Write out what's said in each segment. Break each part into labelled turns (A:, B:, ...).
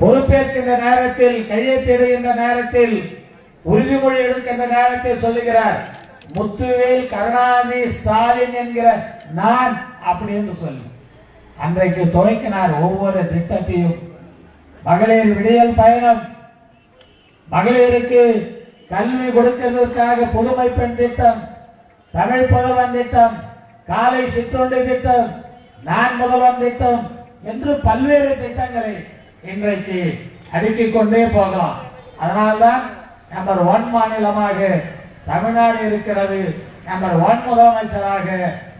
A: பொறுப்பேற்கின்ற நேரத்தில் கையெழுத்திடுகின்ற நேரத்தில் உறுதிமொழி எடுக்கின்ற நேரத்தில் சொல்லுகிறார் முத்துவேல் கருணாநிதி ஸ்டாலின் என்கிற நான் அப்படி என்று சொல்லி. அன்றைக்கு துவக்கினார் ஒவ்வொரு திட்டத்தையும். மகளிர் விடியல் பயணம். மகளிருக்கு கல்வி கொடுக்கிறதற்காக புதுமை பெண் திட்டம் தமிழ் புதல்வன் திட்டம் காலை சிற்றுண்டி திட்டம் நான் முதல்வன் திட்டம் என்று பல்வேறு திட்டங்களை இன்றைக்கு அடுக்கிக் கொண்டே போகலாம். அதனால்தான் நம்பர் ஒன் மாநிலமாக தமிழ்நாடு இருக்கிறது. நம்பர் ஒன் முதலமைச்சராக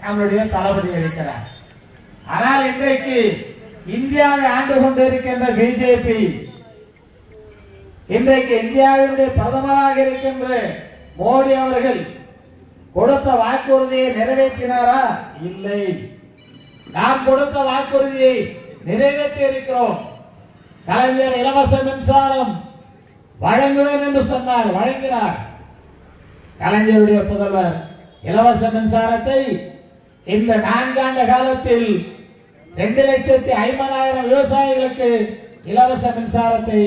A: நம்மளுடைய தளபதி இருக்கிறார். ஆனால் இன்றைக்கு இந்தியாவை ஆண்டு கொண்டிருக்கின்ற பிஜேபி இன்றைக்கு இந்தியாவினுடைய பிரதமராக இருக்கின்ற மோடி அவர்கள் கொடுத்த வாக்குறுதியை நிறைவேற்றினாரா? இல்லை. நாம் கொடுத்த வாக்குறுதியை நிறைவேற்றி இருக்கிறோம் கலைஞர் இலவச மின்சாரம் வழங்குவேன் என்று சொன்னார் வழங்கினார். கலைஞருடைய புதல்வர் இலவச மின்சாரத்தை இந்த நான்காண்டு காலத்தில் ரெண்டு லட்சத்தி ஐம்பதாயிரம் விவசாயிகளுக்கு இலவச மின்சாரத்தை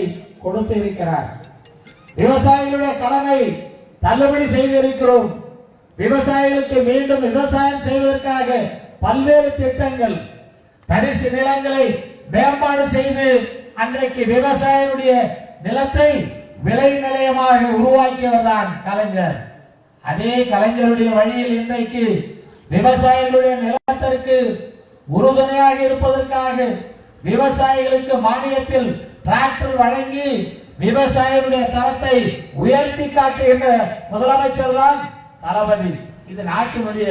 A: கொடுத்து இருக்கிறார் விவசாயிகளுடைய கடனை தள்ளுபடி செய்திருக்கிறோம். விவசாயிகளுக்கு மீண்டும் விவசாயம் செய்வதற்காக பல்வேறு திட்டங்கள் தரிசு நிலங்களை மேம்பாடு செய்து அன்றைக்கு விவசாயினுடைய நிலத்தை விளை நிலையமாக உருவாக்கியவர் தான் கலைஞர். அதே கலைஞருடைய வழியில் இன்றைக்கு விவசாயிகளுடைய நிலத்திற்கு உறுதுணையாக இருப்பதற்காக விவசாயிகளுக்கு மானியத்தில் டிராக்டர் வழங்கி விவசாயிகளுடைய தரத்தை உயர்த்தி காட்டுகின்ற முதலமைச்சர் தான் தளபதி. இது நாட்டினுடைய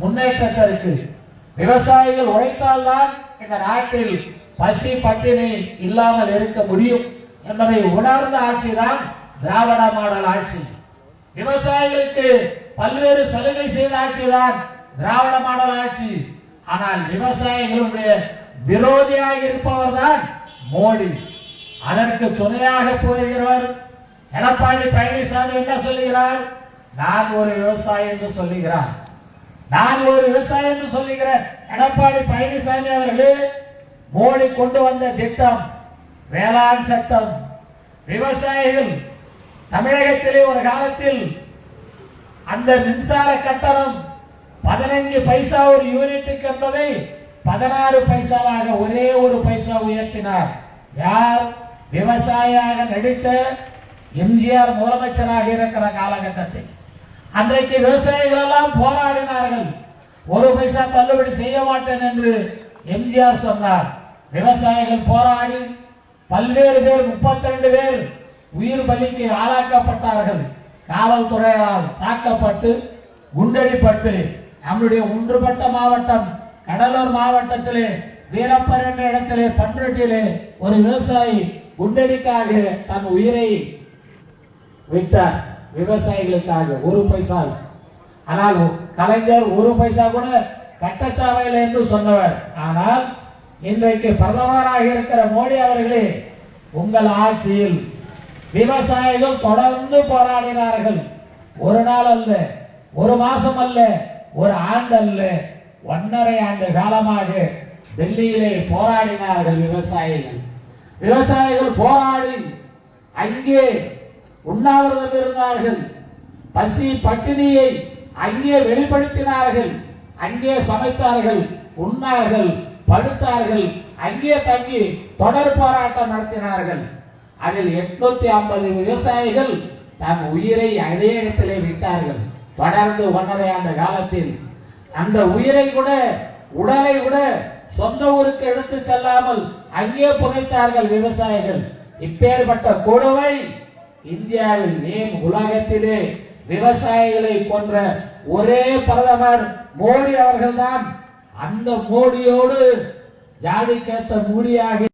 A: முன்னேற்றத்திற்கு விவசாயிகள் உழைத்தால்தான் இந்த நாட்டில் பசி பட்டினி இல்லாமல் இருக்க முடியும் என்பதை உணர்ந்த ஆட்சி தான் திராவிட மாடல் ஆட்சி. விவசாயிகளுக்கு பல்வேறு சலுகை செய்த ஆட்சி தான் திராவிட மாடல் ஆட்சி. ஆனால் விவசாயிகளுடைய விரோதியாக இருப்பவர் தான் மோடி. அதற்கு துணையாக போகிறவர் எடப்பாடி பழனிசாமி என்ன சொல்லுகிறார்? நான் ஒரு விவசாயி என்று சொல்லுகிறார். நான் ஒரு விவசாயி என்று சொல்லுகிற எடப்பாடி பழனிசாமி அவர்களே மோடி கொண்டு வந்த திட்டம் வேளாண் சட்டம் விவசாயிகள் தமிழகத்திலே ஒரு காலத்தில் அந்த மின்சார கட்டணம் பதினைஞ்சு பைசா ஒரு யூனிட்டுக்கு என்பதை பதினாறு பைசாவாக ஒரே ஒரு பைசா உயர்த்தினார். யார்? விவசாயியாக நடித்த எம்ஜிஆர் முதலமைச்சராக இருக்கிற காலகட்டத்தில். அன்றைக்கு விவசாயிகள் எல்லாம் போராடினார்கள். ஒரு பைசா தள்ளுபடி செய்ய மாட்டேன் என்று எம்ஜிஆர் சொன்னார் விவசாயிகள் போராடி பல்வேறு பேர் முப்பத்தி ரெண்டு பேர் உயிர் பலிக்கு ஆளாக்கப்பட்டார்கள். காவல்துறையால் தாக்கப்பட்டு குண்டடிப்பட்டு நம்முடைய ஒன்றுபட்ட மாவட்டம் கடலூர் மாவட்டத்திலே வீரப்பர் என்ற இடத்திலே பன்ருட்டிலே ஒரு விவசாயி குண்டடிக்காக தன் உயிரை விட்டார். விவசாயிகளுக்காக ஒரு பைசா. ஆனால் கலைஞர் ஒரு பைசா கூட கட்டத்தாவையில் என்று சொன்னவர். ஆனால் இன்றைக்கு பிரதமராக இருக்கிற மோடி அவர்களே உங்கள் ஆட்சியில் விவசாயிகள் தொடர்ந்து போராடினார்கள். ஒரு நாள் அல்ல ஒரு மாசம் அல்ல ஒரு ஆண்டு அல்ல ஒன்றரை ஆண்டு காலமாக டெல்லியிலே போராடினார்கள் விவசாயிகள். விவசாயிகள் போராடி அங்கே உண்ணாவிரதம் இருந்தார்கள். பசி பட்டினியை அங்கே வெளிப்படுத்தினார்கள். அங்கே சமைத்தார்கள் உண்ணார்கள் படுத்தார்கள் அங்கே தங்கி தொடர் போராட்டம் நடத்தினார்கள். அதில் எட்நூத்தி ஐம்பது விவசாயிகள் தம் உயிரை அதே இடத்திலே விட்டார்கள் தொடர்ந்து ஒன்றரை ஆண்டு காலத்தில். அந்த உயிரை கூட உடலை கூட சொந்த ஊருக்கு எடுத்து செல்லாமல் அங்கே புகைத்தார்கள் விவசாயிகள். இப்பேற்பட்ட கொடுமை இந்தியாவில் ஏன் உலகத்திலே விவசாயிகளை கொன்ற ஒரே பிரதமர் மோடி அவர்கள்தான். அந்த மோடியோடு ஜாதிக்கேற்ற மூடியாக